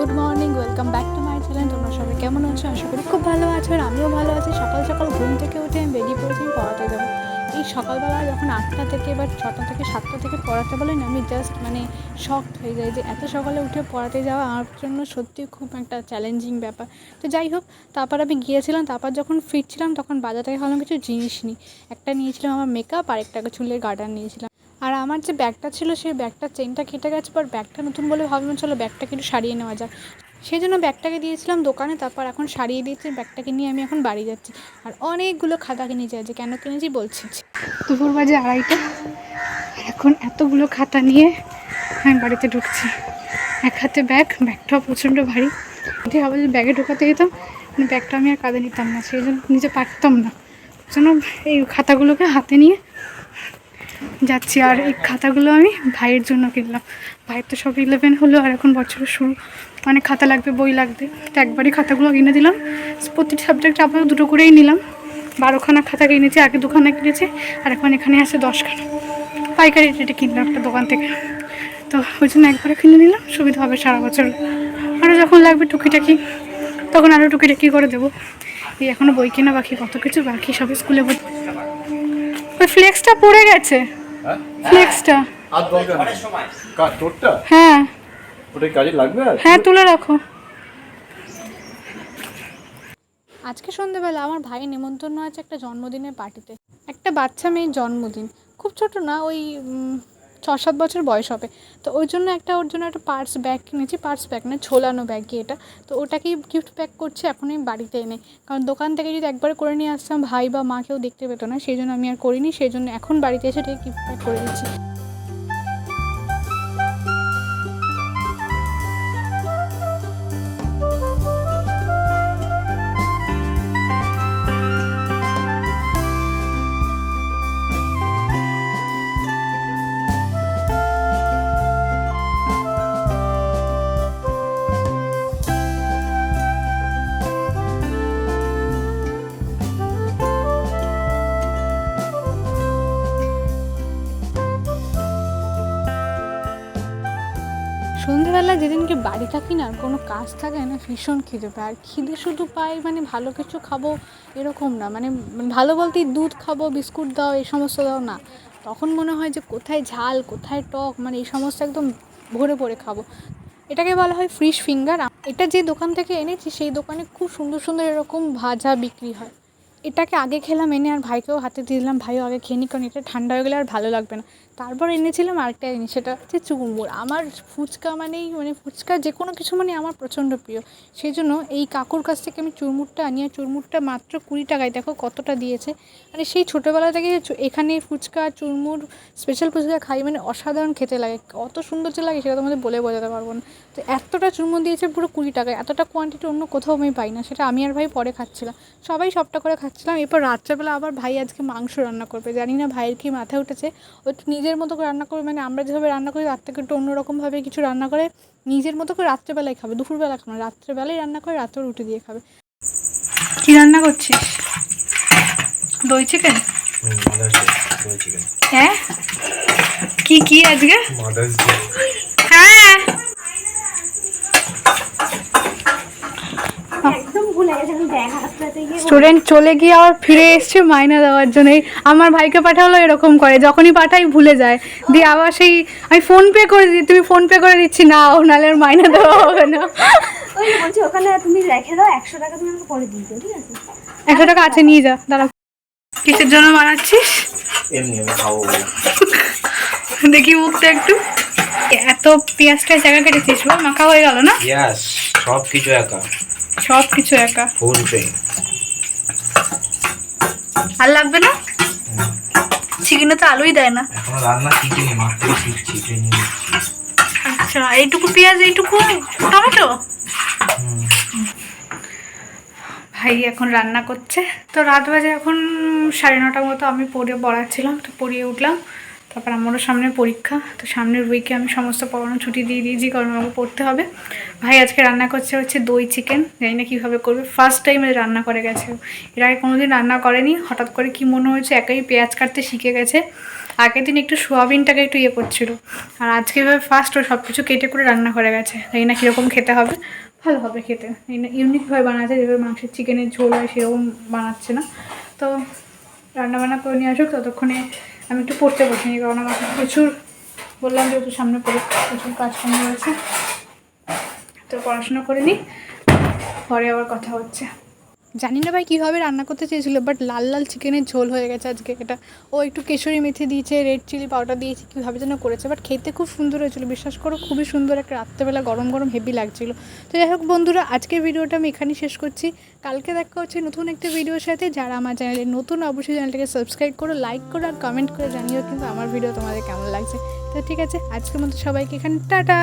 Good morning, welcome back to my channel, তোমরা সবাই কেমন আছো? আশা করি খুব ভালো আছো আর আমিও ভালো আছি। সকাল সকাল ঘুম থেকে উঠে আমি বেরিয়ে পড়েছি পড়াতে যাব। এই সকালবেলা যখন আটটা থেকে বা ছটা থেকে সাতটা থেকে পড়াতে বলেন আমি জাস্ট মানে শখ হয়ে যাই যে এত সকালে উঠে পড়াতে যাওয়া আমার জন্য সত্যি খুব একটা চ্যালেঞ্জিং ব্যাপার। তো যাই হোক, তারপর আমি গিয়েছিলাম, তারপর যখন ফিরছিলাম, তখন বাজার থেকে ভালো কিছু জিনিস নিই একটা নিয়েছিলাম আমার মেকআপ আর একটা চুলের গার্ডার নিয়েছিলাম। আর আমার যে ব্যাগটা ছিল, সেই ব্যাগটার চেনটা কেটে গেছে পর ব্যাগটা নতুন বলে ভাবলাম চলো ব্যাগটাকে একটু সারিয়ে নেওয়া যাক। সেই জন্য ব্যাগটাকে দিয়েছিলাম দোকানে, তারপর এখন সারিয়ে দিয়েছি, ব্যাগটাকে নিয়ে আমি এখন বাড়ি যাচ্ছি। আর অনেকগুলো খাতা কিনেছি আজ কেন কিনেছি বলছি। দুপুর বাজে আড়াইটা এখন এতগুলো খাতা নিয়ে আমি বাড়িতে ঢুকছি। এক হাতে ব্যাগ, ব্যাগটাও প্রচণ্ড ভারী। যদি আবার ব্যাগে ঢোকাতে যেতাম ব্যাগটা আমি আর কাঁধে নিতাম না, সেই জন্য নিজে পারতাম না। জন্য এই খাতাগুলোকে হাতে নিয়ে যাচ্ছি। আর এই খাতাগুলো আমি ভাইয়ের জন্য কিনলাম। ভাইয়ের তো সব ইলেভেন হলো, আর এখন বছরের শুরু। অনেক খাতা লাগবে, বই লাগবে। তো একবারই খাতাগুলো কিনে দিলাম। প্রতিটি সাবজেক্ট আপাতত দুটো করেই নিলাম। বারোখানা খাতা কিনেছি, আগে দুখানা কিনেছি, আর এখন এখানে আছে দশখানা। পাইকারি রেটে কিনলাম একটা দোকান থেকে। তো ওই জন্য একবারে কিনে নিলাম। সুবিধা হবে সারা বছর। আরও যখন লাগবে টুকিটাকি, তখন আরও টুকিটাকি করে দেবো। এই এখনও বই কেনা বাকি, কত কিছু বাকি সব স্কুলে ওই ফ্লেক্সটা পড়ে গেছে। হ্যাঁ? ফ্লেক্সটা। আর দরকার নেই কার তোরটা? হ্যাঁ। ওটা কাজে লাগবে আর? হ্যাঁ তুলে রাখো। আজকে সন্ধ্যেবেলা আমার ভাইয়ের নেমন্তন্ন আছে একটা জন্মদিনের পার্টিতে। একটা বাচ্চা মেয়ের জন্মদিন। খুব ছোট না ওই ছ সাত বছর বয়স হবে। তো ওই জন্য একটা, ওর জন্য একটা পার্স ব্যাগ কিনেছি পার্স ব্যাগ না ছোলানো ব্যাগই এটা। তো ওটাকেই গিফট প্যাক করছি, এখনই বাড়িতে এনে। কারণ দোকান থেকে যদি একবার করে নিয়ে আসতাম, ভাই বা মা কেউ দেখতে পেতো না, সেই জন্য আমি আর করিনি, সেই জন্য এখন বাড়িতে এসে এটাকে গিফট প্যাক করে দিচ্ছি। সন্ধেবেলা যেদিনকে বাড়ি থাকি না আর কোনো কাজ থাকে না, ভীষণ খিদে পায়। আর খিদে শুধু পাই মানে ভালো কিছু খাব এরকম না মানে ভালো বলতে দুধ খাব, বিস্কুট দাও, এই সমস্ত দাও না। তখন মনে হয় যে কোথায় ঝাল, কোথায় টক মানে এই সমস্ত একদম ভরে ভরে খাব। এটাকে বলা হয় ফিশ ফিঙ্গার। এটা যে দোকান থেকে এনেছি, সেই দোকানে খুব সুন্দর সুন্দর এরকম ভাজা বিক্রি হয়। এটাকে আগে খেলাম, এনে আর ভাইকেও হাতে দিয়ে দিলাম। ভাইও আগে খেয়ে নি কারণ এটা ঠান্ডা হয়ে গেলে আর ভালো লাগবে না। তারপর এনেছিলাম আরেকটা জিনিস, সেটা হচ্ছে চুরমুর। আমার ফুচকা মানেই মানে ফুচকা যে কোনো কিছু মানে আমার প্রচণ্ড প্রিয়। সেই জন্য এই কাকুর কাছ থেকে আমি চুরমুরটা আনি, আর চুরমুরটা মাত্র কুড়ি টাকায়, দেখো কতটা দিয়েছে। মানে সেই ছোটোবেলা থেকে এখানে ফুচকা, চুরমুর স্পেশাল ফুচকা খাই মানে অসাধারণ খেতে লাগে। অত সুন্দর যে লাগে, সেটা তোমাদের বলে বোঝাতে পারব না। তো এতটা চুরমুর দিয়েছে পুরো কুড়ি টাকায়, এতটা কোয়ান্টিটি অন্য কোথাও আমি পাই না, সেটা আমি আর ভাই পরে খাচ্ছিলাম। সবাই সবটা করে খাচ্ছিলাম এরপর রাত্রেবেলা আবার ভাই আজকে মাংস রান্না করবে। জানি না ভাইয়ের কি মাথায় উঠেছে ও একটু নিজের মতো করে রান্না করবে মানে আমরা যেভাবে রান্না করি তার থেকে একটু অন্যরকমভাবে কিছু রান্না করে নিজের মতো করে রাত্রেবেলায় খাবে দুপুরবেলা খাবে না রাত্রেবেলায় রান্না করে রাত্রে রুটি দিয়ে খাবে। কি রান্না করছিস? দই চিকেন দই চিকেন হ্যাঁ? কি কি আজকে মাদার্স ডে হ্যাঁ একদম ভুলে গেছে আমি ব্যাগ হাতটাতে গিয়ে স্টুডেন্ট চলে গিয়ে আবার ফিরে এসছে মাইনা দেওয়ার জন্য এই আমার ভাইকে পাঠালো এরকম করে। যখনই পাঠাই ভুলে যায়। দিয়ে আবার সেই আমি ফোন পে করে দিই তুমি ফোন পে করে দিচ্ছি না ও নাহলে আর মাইনা দেওয়া হবে না। ওই বলছি ওখানে তুমি রেখে দাও একশো টাকা তুমি আমাকে পরে দিয়ে ঠিক আছে? একশো টাকা আছে নিয়ে যা দাঁড়া। কিসের জন্য বানাচ্ছিস এমনি আমি খাব দেখি মুখটা একটু। এত পেঁয়াজটা জায়গা কেটেছিস মাখা হয়ে গেল না? সব কিছু একা। সব কিছু একা। ফুল পে আর লাগবে না? চিকেনে তো আলুই দেয় না। রান্না শিখিনি মাত্র শিখছি ট্রেনিং আচ্ছা এইটুকু পেঁয়াজ এইটুকু টমেটো? ভাই এখন রান্না করছে। তো রাত বাজে এখন সাড়ে নটার মতো আমি পড়ে পড়াচ্ছিলাম তো পড়িয়ে উঠলাম। তারপর আমারও সামনে পরীক্ষা, তো সামনের উইকে আমি সমস্ত পড়ানো ছুটি দিয়ে দিয়েছি কারণ আমাকে পড়তে হবে। ভাই, আজকে রান্না করছে হচ্ছে দই চিকেন জানি না কীভাবে করবে। ফার্স্ট টাইম রান্না করে গেছে। এর আগে কোনোদিন রান্না করেনি, হঠাৎ করে কি মনে হয়েছে, একাই পেঁয়াজ কাটতে শিখে গেছে। আগের দিন একটু সোয়াবিনটাকে একটু ইয়ে করছিল। আর আজকে এভাবে ফার্স্ট ও সব কিছু কেটে করে রান্না করে গেছে। জানি না কীরকম খেতে হবে। ভালো হবে খেতে। ইউনিকভাবে বানাচ্ছে, যেভাবে মাংসের চিকেনের ঝোল হয় সেরকম বানাচ্ছে না। তো রান্না বান্না করে নিয়ে আসুক, ততক্ষণে আমি একটু পড়তে বসিনি, কারণ আমার প্রচুর বললাম যে একটু সামনে পড়ে প্রচুর কাজকর্ম রয়েছে। তো পড়াশোনা করে নিই পরে আবার কথা হচ্ছে। জানি না ভাই কীভাবে রান্না করতে চেয়েছিল বাট লাল লাল চিকেনের ঝোল হয়ে গেছে আজকে এটা। ও একটু কেশরি মেথি দিয়েছে রেড চিলি পাউডার দিয়েছে, কীভাবে যেন করেছে বাট খেতে খুব সুন্দর হয়েছিল। বিশ্বাস করো, খুবই সুন্দর একটা রাত্রেবেলা গরম গরম হেভি লাগছিল। তো যাই হোক বন্ধুরা, আজকের ভিডিওটা আমি এখানেই শেষ করছি। কালকে দেখা হচ্ছে নতুন একটা ভিডিওর সাথে। যারা আমার চ্যানেলে নতুন, অবশ্যই চ্যানেলটাকে সাবস্ক্রাইব করো লাইক করো আর কমেন্ট করে জানিও কিন্তু আমার ভিডিও তোমাদের কেমন লাগছে। তো ঠিক আছে, আজকের মতো সবাইকে এখানে, টাটা!